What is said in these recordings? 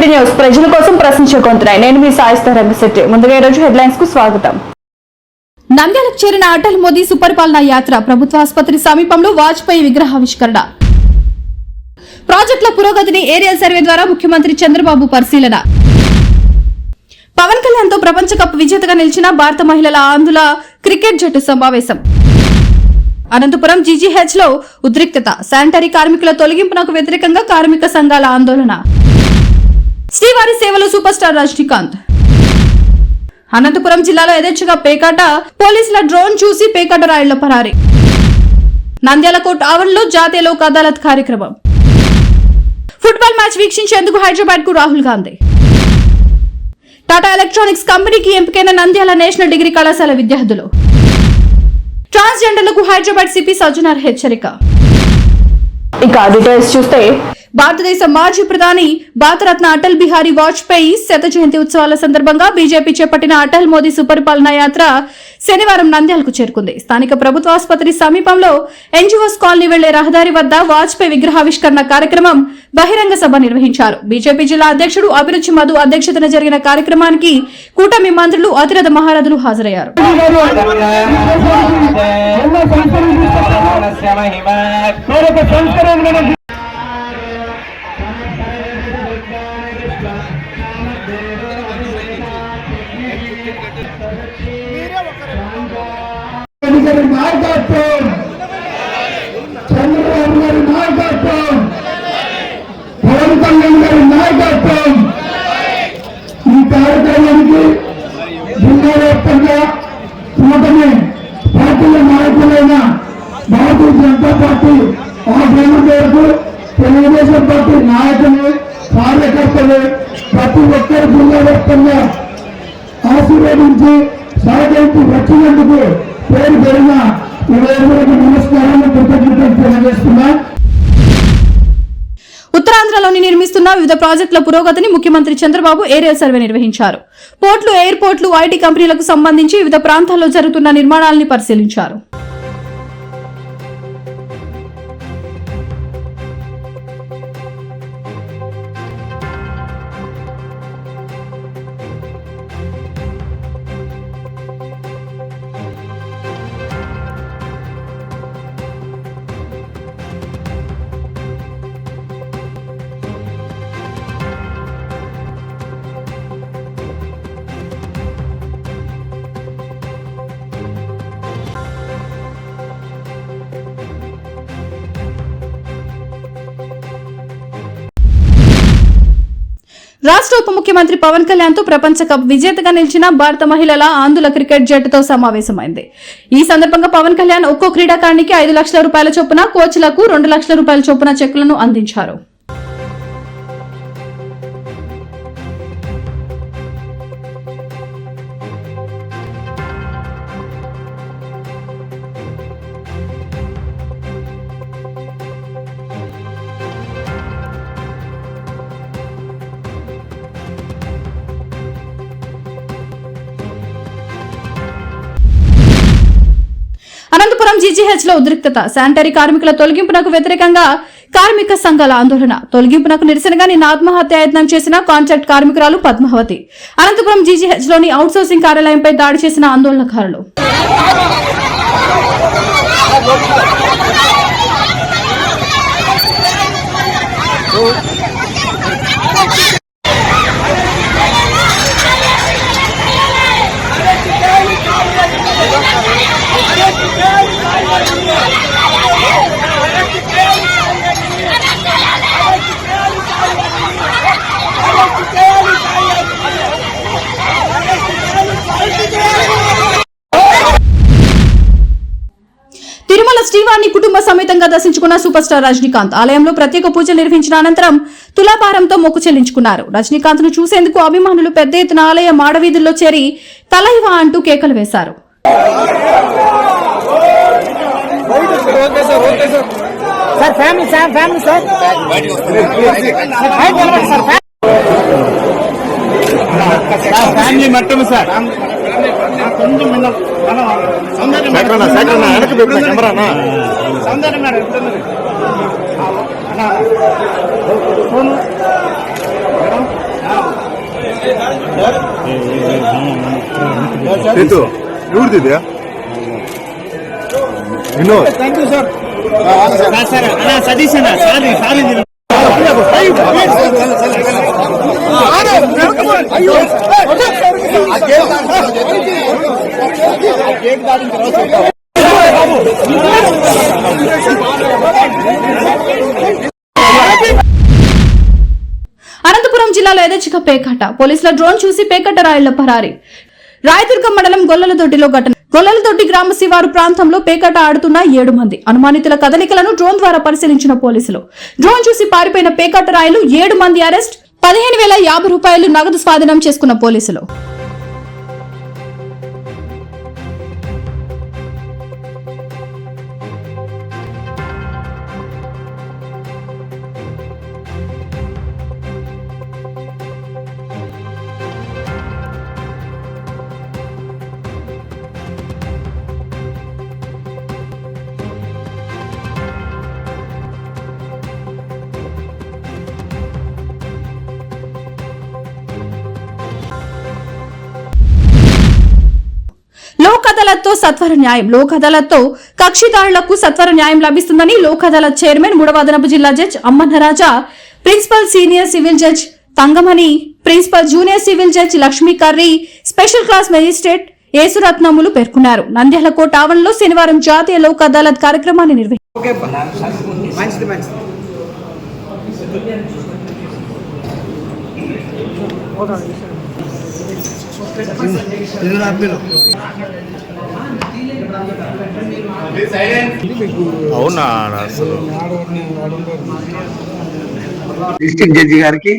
Welcome news ప్రజల కోసం ప్రశ్నించుకుంటున్నాయి నేను మీ సాయిస్తా రంగశెట్టి ముందుగా ఈ రోజు హెడ్లైన్స్కు స్వాగతం. నంద్యాలకు చేరిన అటల్ మోదీ సుపరిపాలన యాత్ర ప్రభుత్వ ఆసుపత్రి సమీపంలో వాజ్పేయి విగ్రహావిష్కరణ. ప్రాజెక్టుల పురోగతిని ఏరియల్ సర్వే ద్వారా ముఖ్యమంత్రి చంద్రబాబు పరిశీలన. పవన్ కళ్యాణ్తో ప్రపంచ కప్ విజేతగా నిలిచిన భారత మహిళల ఆంధ్రుల క్రికెట్ జట్టు సమావేశం. అనంతపురం జీజీహెచ్లో ఉద్రిక్తత శానిటరీ కార్మికుల తొలగింపునకు వ్యతిరేకంగా కార్మిక సంఘాల ఆందోళన. శ్రీవారి సేవలో సూపర్ స్టార్ రజనీకాంత్. అనంతపురం జిల్లాలో యథేచ్ఛగా పేకాట పోలీసుల డ్రోన్ చూసి పేకాట రాయిళ్ళ పరారి. నంద్యాల కోర్టు ఆవరణలో జాతీయ లోక్ అదాలత్ కార్యక్రమం. ఫుట్బాల్ మ్యాచ్ వీక్షించేందుకు హైదరాబాద్కు రాహుల్ గాంధీ. టాటా ఎలక్ట్రానిక్స్ కంపెనీకి ఎంపికైన నంద్యాల నేషనల్ డిగ్రీ కళాశాల విద్యార్థులు. ట్రాన్స్జెండర్లకు హైదరాబాద్ సిపి సజ్జనార్ హెచ్చరిక. ఇక డీటెయిల్స్ చూస్తే భారతదేశ మాజీ ప్రధాని భారతరత్న అటల్ బిహారీ వాజ్పేయి శత జయంతి ఉత్సవాల సందర్భంగా బీజేపీ చేపట్టిన అటల్ మోదీ సుపరిపాలన యాత్ర శనివారం నంద్యాలకు చేరుకుంది. స్థానిక ప్రభుత్వ ఆసుపత్రి సమీపంలో ఎన్జిఓస్ కాలనీ వెళ్ళే రహదారి వద్ద వాజ్పేయి విగ్రహావిష్కరణ కార్యక్రమం బహిరంగ సభ నిర్వహించారు. బీజేపీ జిల్లా అధ్యక్షుడు అభిరుచి మధు అధ్యక్షతన జరిగిన కార్యక్రమానికి కూటమి మంత్రులు అతిరథ మహారథులు హాజరయ్యారు. నాయకత్వం చంద్రబాబు గారి నాయకత్వం పవన్ కళ్యాణ్ గారి నాయకత్వం ఈ కార్యక్రమానికి జిల్లా వ్యాప్తంగా కూటమి పార్టీల నాయకులైన భారతీయ జనతా పార్టీ ఆ ఆహ్వానం మేరకు తెలుగుదేశం పార్టీ నాయకులు కార్యకర్తలు ప్రతి ఒక్కరు జిల్లా వ్యాప్తంగా ఆశీర్వదించి సహకరించి వచ్చినందుకు ఉత్తరాంధ్రలోని నిర్మిస్తున్న వివిధ ప్రాజెక్టుల పురోగతిని ముఖ్యమంత్రి చంద్రబాబు ఏరియల్ సర్వే నిర్వహించారు. పోర్టులు ఎయిర్పోర్ట్లు ఐటీ కంపెనీలకు సంబంధించి వివిధ ప్రాంతాల్లో జరుగుతున్న నిర్మాణాలని పరిశీలించారు. రాష్ట్ర ఉప ముఖ్యమంత్రి పవన్ కళ్యాణ్తో ప్రపంచ కప్ విజేతగా నిలిచిన భారత మహిళల ఆంధ్రుల క్రికెట్ జట్టుతో సమావేశమైంది. ఈ సందర్భంగా పవన్ కళ్యాణ్ ఒక్కో క్రీడాకారునికి ఐదు లక్షల రూపాయల చొప్పున కోచ్లకు రెండు లక్షల రూపాయల చొప్పున చెక్కులను అందించారు. అనంతపురం జీజీహెచ్లో ఉద్రిక్తత. శానిటరీ కార్మికుల తొలగింపునకు వ్యతిరేకంగా కార్మిక సంఘాల ఆందోళన. తొలగింపునకు నిరసనగా నిన్న ఆత్మహత్యాయత్నం చేసిన కాంట్రాక్ట్ కార్మికురాలు పద్మావతి. అనంతపురం జీజీహెచ్లోని అవుట్సోర్సింగ్ కార్యాలయంపై దాడి చేసిన ఆందోళనకారులు. తిరుమల కుటుంబ సమేతంగా దర్శించుకున్న సూపర్ స్టార్ రజనీకాంత్ ఆలయంలో ప్రత్యేక పూజలు నిర్వహించిన అనంతరం తులాభారంతో మొక్కు చెల్లించుకున్నారు. రజనీకాంత్ను చూసేందుకు అభిమానులు పెద్ద ఎత్తున ఆలయ మాడవీధుల్లో చేరి తలైవా అంటూ కేకలు వేశారు. Family sir family sir. Family మొత్తం సార్. கொஞ்சம் மின்னல் நல்லா ಇನ್ನೂ ಥ್ಯಾಂಕ್ ಯು ಸರ್ ಸರ್ ಅಣ್ಣ ಸತೀಶ್ ಅಣ್ಣ ಸಾರಿ ಸಾರಿ ಅಯ್ಯೋ అనంతపురం జిల్లాలో ఎదచిక పేకాట. పోలీసుల డ్రోన్ చూసి పేకట్ట రాయిళ్ళ పరారి. రాయదుర్గం మండలం గొల్లలదొడ్డిలో ఘటన. గొల్లలదొడ్డి గ్రామ శివారు ప్రాంతంలో పేకాట ఆడుతున్న ఏడు మంది. అనుమానితుల కదలికలను డ్రోన్ ద్వారా పరిశీలించిన పోలీసులు. డ్రోన్ చూసి పారిపోయిన పేకాట రాయిలు ఏడు మంది అరెస్ట్ పదిహేను వేల యాభై రూపాయలు నగదు స్వాధీనం చేసుకున్న పోలీసులు. అదాలత్తో సత్వర న్యాయం లోక్ అదాలత్తో కక్షిదారులకు సత్వర న్యాయం లభిస్తుందని లోక్ అదాలత్ చైర్మన్ మూడవ అదనపు జిల్లా judge Ammannaraja principal senior civil judge Thangamani principal junior civil judge Lakshmi Karri special class magistrate యేసురత్నములు పేర్కొన్నారు. నంద్యాల కోట ఆవరణలో శనివారం జాతీయ లోక్ అదాలత్ కార్యక్రమాన్ని నిర్వహించారు. అవునా అసలు? డిస్ట్రిక్ట్ జడ్జి గారికి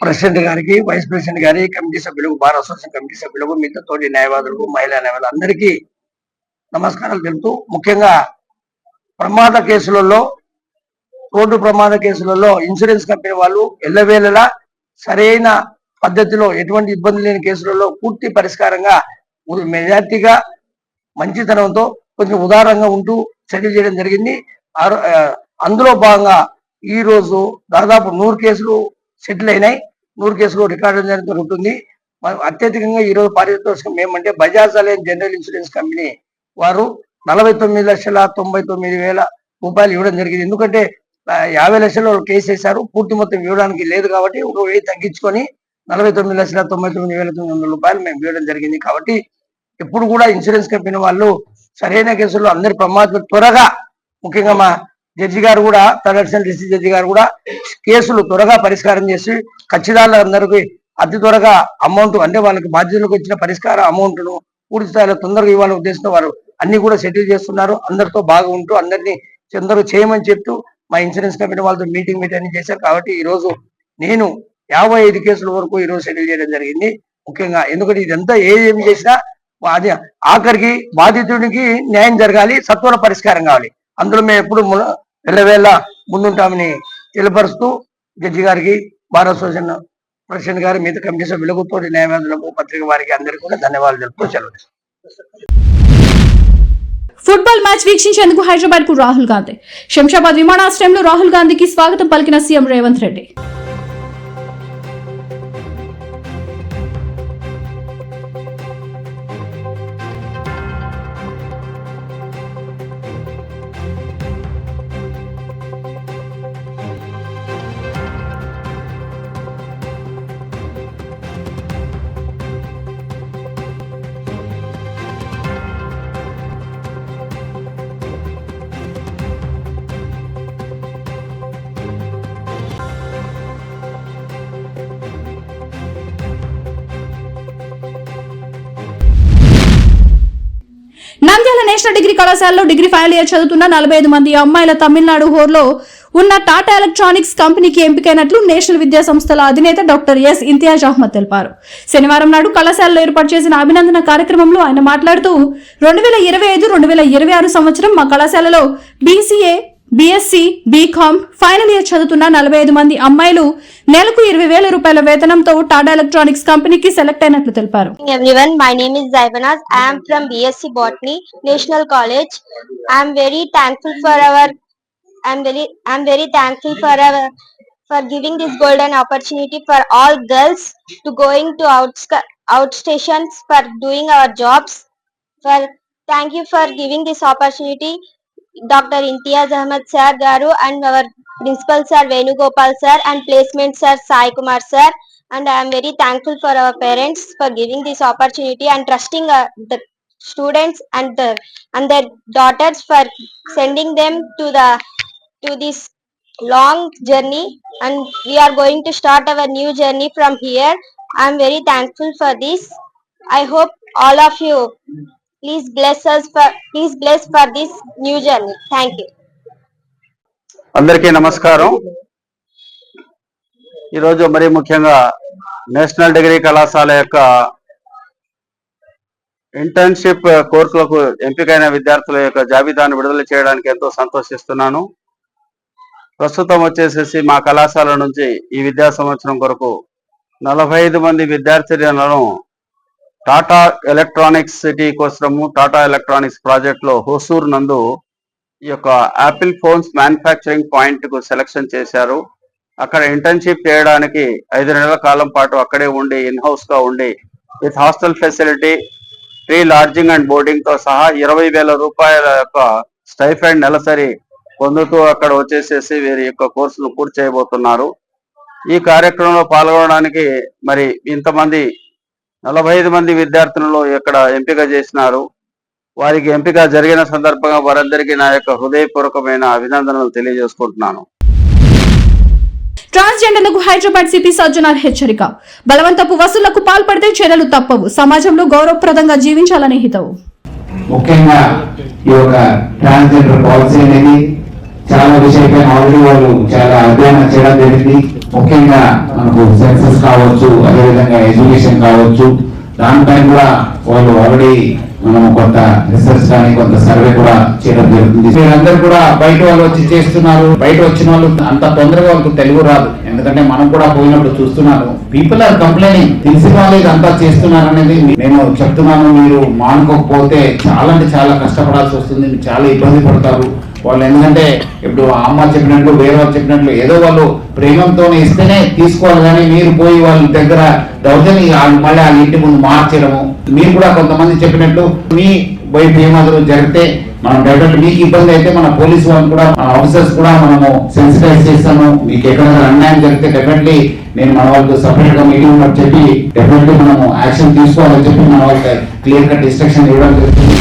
ప్రెసిడెంట్ గారికి వైస్ ప్రెసిడెంట్ గారి కమిటీ సభ్యులకు బార్ అసోసియేషన్ కమిటీ సభ్యులకు మిగతా తోటి న్యాయవాదులకు మహిళా న్యాయవాదులు అందరికీ నమస్కారాలు తెలుపుతూ ముఖ్యంగా ప్రమాద కేసులలో రోడ్డు ప్రమాద కేసులలో ఇన్సూరెన్స్ కంపెనీ వాళ్ళు ఎల్లవేళలా సరైన పద్ధతిలో ఎటువంటి ఇబ్బంది లేని కేసులలో పూర్తి పరిష్కారంగా మెజార్టీగా మంచితనంతో కొంచెం ఉదారంగా ఉంటూ సెటిల్ చేయడం జరిగింది. ఆ, అందులో భాగంగా ఈ రోజు దాదాపు నూరు కేసులు సెటిల్ అయినాయి. నూరు కేసులు రికార్డు జరుగుతూ ఉంటుంది. అత్యధికంగా ఈ రోజు పారితోషికం ఏమంటే Bajaj Allianz general insurance company వారు నలభై తొమ్మిది లక్షల తొంభై తొమ్మిది వేల రూపాయలు ఇవ్వడం జరిగింది. ఎందుకంటే యాభై లక్షలు కేసు వేశారు. పూర్తి మొత్తం ఇవ్వడానికి లేదు కాబట్టి ఒక వెయ్యి తగ్గించుకొని నలభై తొమ్మిది లక్షల తొంభై తొమ్మిది వేల తొమ్మిది వందల రూపాయలు మేము ఇవ్వడం జరిగింది కాబట్టి ఎప్పుడు కూడా ఇన్సూరెన్స్ కంపెనీ వాళ్ళు సరైన కేసుల్లో అందరి ప్రమాదం త్వరగా ముఖ్యంగా మా జడ్జి గారు కూడా థర్డ్ డిస్ట్రిక్ట్ జడ్జి గారు కూడా కేసులు త్వరగా పరిష్కారం చేసి ఖచ్చితాలందరికీ అతి త్వరగా అమౌంట్ అంటే వాళ్ళకి బాధ్యతలకు వచ్చిన పరిష్కార అమౌంట్ను పూర్తి స్థాయిలో తొందరగా ఇవ్వాలని ఉద్దేశంతో వారు అన్ని కూడా సెటిల్ చేస్తున్నారు. అందరితో బాగా ఉంటూ అందరినీ తొందరగా చేయమని చెప్తూ మా ఇన్సూరెన్స్ కంపెనీ వాళ్ళతో మీటింగ్ మీటింగ్ చేశారు. కాబట్టి ఈరోజు నేను యాభై ఐదు కేసుల వరకు ఈ రోజు సెటిల్ చేయడం జరిగింది. ముఖ్యంగా ఎందుకంటే ఇదంతా ఏం చేసినా అది ఆఖరికి బాధితుడికి న్యాయం జరగాలి సత్వర పరిష్కారం కావాలి. అందులో మేము ఎప్పుడు వెళ్ళవేళ ముందుంటామని తెలియపరుస్తూ జడ్జి గారికి బార్ అసోసియేషన్ ప్రెసిడెంట్ గారి మిగతా కమిటీ సభ్యులకు తోటి న్యాయవాదులకు పత్రిక వారికి అందరికీ కూడా ధన్యవాదాలు తెలుపుతూ సెలవు ఫుట్బాల్ మ్యాచ్ వీక్షించేందుకు హైదరాబాద్కు రాహుల్ గాంధీ. శంషాబాద్ విమానాశ్రయంలో రాహుల్ గాంధీకి స్వాగతం పలికిన సీఎం రేవంత్ రెడ్డి. డిగ్రీ కళాశాలలో డిగ్రీ ఫైనల్ ఇయర్ చదువుతున్న నలభై ఐదు మంది అమ్మాయిల తమిళనాడు హోర్లో ఉన్న టాటా ఎలక్ట్రానిక్స్ కంపెనీకి ఎంపికైనట్లు నేషనల్ విద్యా సంస్థల అధినేత డాక్టర్ ఎస్ ఇంతియాజ్ అహ్మద్ తెలిపారు. శనివారం నాడు కళాశాలలో ఏర్పాటు చేసిన అభినందన కార్యక్రమంలో ఆయన మాట్లాడుతూ రెండు వేల ఇరవై ఐదు రెండు వేల ఇరవై ఆరు సంవత్సరం మా కళాశాలలో BCA BSc BCom final year చదువుతున్న నలభై ఐదు మంది అమ్మాయిలు నెలకు ఇరవై వేల రూపాయల వేతనంతో టాటా ఎలక్ట్రానిక్స్ కంపెనీకి సెలెక్ట్ అయినట్లు తెలిపారు everyone my name is Jaivanaj I'm from BSc botany national college I'm very thankful for our I'm very I'm very thankful for our for giving this golden opportunity for all girls to going to out out stations for doing our jobs for thank you for giving this opportunity Imtiaz Ahmad sir Garu and our principal sir Venugopal sir and placement sir Sai Kumar sir. And I am very thankful for our parents for giving this opportunity and trusting uh, the students and the and their daughters for sending them to the to this long journey. And we are going to start our new journey from here. I am very thankful for this. I hope all of you please bless us for please bless for this new journey thank you అందరికీ నమస్కారం. ఈరోజు మరీ ముఖ్యంగా national degree కళాశాల యొక్క internship కోర్సులకు ఎంపికైన విద్యార్థుల యొక్క జాబితాను విడుదల చేయడానికి ఎంతో సంతోషిస్తున్నాను. ప్రస్తుతం వచ్చేసేసి మా కళాశాల నుంచి ఈ విద్యా సంవత్సరం కొరకు నలభై ఐదు మంది విద్యార్థినులను టాటా ఎలక్ట్రానిక్స్ సిటీ కోసము టాటా ఎలక్ట్రానిక్స్ ప్రాజెక్ట్లో హోసూర్ నందు ఈ యొక్క యాపిల్ ఫోన్స్ మ్యానుఫ్యాక్చరింగ్ పాయింట్కు సెలక్షన్ చేశారు. అక్కడ ఇంటర్న్షిప్ చేయడానికి ఐదు నెలల కాలం పాటు అక్కడే ఉండి ఇన్ హౌస్గా ఉండి with hostel facility free lodging and బోర్డింగ్తో సహా ఇరవై వేల రూపాయల యొక్క స్టైఫండ్ నెలసరి పొందుతూ అక్కడ వచ్చేసేసి వీరి యొక్క కోర్సును పూర్తి చేయబోతున్నారు. ఈ కార్యక్రమంలో పాల్గొనడానికి మరి ఇంతమంది నలభై ఐదు మంది విద్యార్థులను ఇక్కడ ఎంపిక చేసినారు. వారికి ఎంపిక జరిగిన సందర్భంగా వారందరికీ నా యొక్క హృదయపూర్వకమైన అభినందనలు తెలియజేసుకుంటున్నాను. ట్రాన్స్జెండర్లకు హైదరాబాద్ సిపి సజ్జనార్ హెచ్చరిక. బలవంతపు వసూళ్ళకు పాల్పడితే చర్యలు తప్పవు. సమాజంలో గౌరవప్రదంగా జీవించాలని హితవు. ముఖ్యంగా ఈ యొక్క ట్రాన్స్జెండర్ పాలసీ అనేది చాలా విషయపైన ఆల్రెడీ వాళ్ళు చాలా అధ్యయనం చేయడం జరిగింది. ముఖ్యంగా మనకు సెన్సెస్ కావచ్చు అదేవిధంగా ఎడ్యుకేషన్ కావచ్చు. దానిపైన కూడా వాళ్ళు ఆల్రెడీ మనం కొంత రీసెర్చ్ కానీ కొంత సర్వే కూడా చేయడం జరుగుతుంది. మీరందరూ కూడా బయట వాళ్ళు వచ్చి చేస్తున్నారు. బయట వచ్చిన వాళ్ళు అంత తొందరగా వాళ్ళకి తెలుగు రాదు. ఎందుకంటే మనం కూడా పోయినప్పుడు చూస్తున్నాను పీపుల్ ఆర్ కంప్లైనింగ్ తెలిసిన వాళ్ళు ఇదంతా చేస్తున్నారు అనేది నేను చెప్తున్నాను మీరు మానుకోకపోతే చాలా అంటే చాలా కష్టపడాల్సి వస్తుంది. చాలా ఇబ్బంది పడతారు. వాళ్ళు ఎందుకంటే ఇప్పుడు ఆ అమ్మ చెప్పినట్లు వేరే వాళ్ళు చెప్పినట్లు ఏదో వాళ్ళు ప్రేమంతో ఇస్తేనే తీసుకోవాలి కానీ మీరు పోయి వాళ్ళ దగ్గర దౌర్జన్య వాళ్ళు మళ్ళీ వాళ్ళ ఇంటి ముందు మార్చడము మీరు కూడా కొంతమంది చెప్పినట్లు మీ వైపు ఏమాత్రం జరిగితే మనం డైరెక్ట్ మీకు ఇబ్బంది అయితే మన పోలీస్ వాళ్ళు కూడా మన ఆఫీసర్స్ కూడా మనము సెన్సిటైజ్ చేస్తాము. మీకు ఎక్కడైనా అన్యాయం జరిగితే డెఫినెట్లీ నేను మన వాళ్ళకి సపరేట్గా మీటింగ్ చెప్పి డెఫినెట్లీ మనము యాక్షన్ తీసుకోవాలని చెప్పి మన వాళ్ళకి క్లియర్ కట్ డిస్ట్రక్షన్ ఇవ్వడం జరుగుతుంది.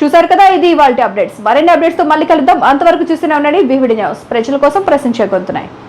చూసారు కదా ఇది ఇవాళ అప్డేట్స్. మరిన్ని అప్డేట్స్తో మళ్ళీ కలుద్దాం. అంతవరకు చూస్తూనే ఉండండి. VVD news. ప్రజల కోసం ప్రశ్నించే గొంతున్నాయి